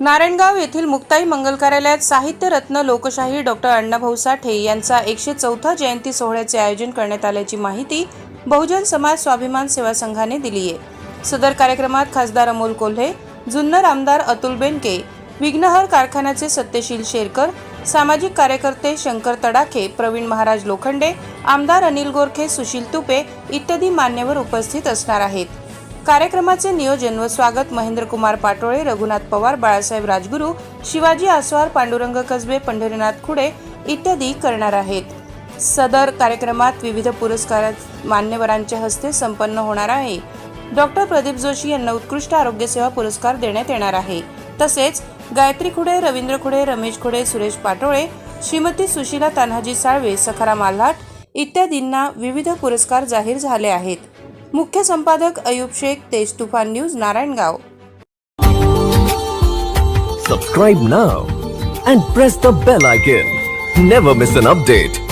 नारायणगाव येथील मुक्ताई मंगल कार्यालयात साहित्य रत्न लोकशाही डॉक्टर अण्णाभाऊ साठे यांचा एकशे चौथा जयंती सोहळ्याचे आयोजन करण्यात आल्याची माहिती बहुजन समाज स्वाभिमान सेवा संघाने दिली आहे. सदर कार्यक्रमात खासदार अमोल कोल्हे जुन्नर आमदार अतुल बेनके विघ्नहर कारखान्याचे सत्यशील शेरकर सामाजिक कार्यकर्ते शंकर तडाखे प्रवीण महाराज लोखंडे आमदार अनिल गोरखे सुशील तुपे इत्यादी मान्यवर उपस्थित असणार आहेत. कार्यक्रमाचे नियोजन व स्वागत महेंद्रकुमार पाटोळे रघुनाथ पवार बाळासाहेब राजगुरू शिवाजी आसवार पांडुरंग कसबे पंढरीनाथ खुडे इत्यादी करणार आहेत. सदर कार्यक्रमात विविध पुरस्कार मान्यवरांच्या हस्ते संपन्न होणार आहे. डॉक्टर प्रदीप जोशी यांना उत्कृष्ट आरोग्य सेवा पुरस्कार देण्यात येणार आहे. तसेच गायत्री खुडे रवींद्र खुडे रमेश खुडे सुरेश पाटोळे श्रीमती सुशीला तान्हाजी साळवे सखाराम आल्हाट इत्यादींना विविध पुरस्कार जाहीर झाले आहेत. मुख्य संपादक Ayub Shaikh Tej Tufan news Narayangaon Subscribe now and press the bell icon. Never miss an update.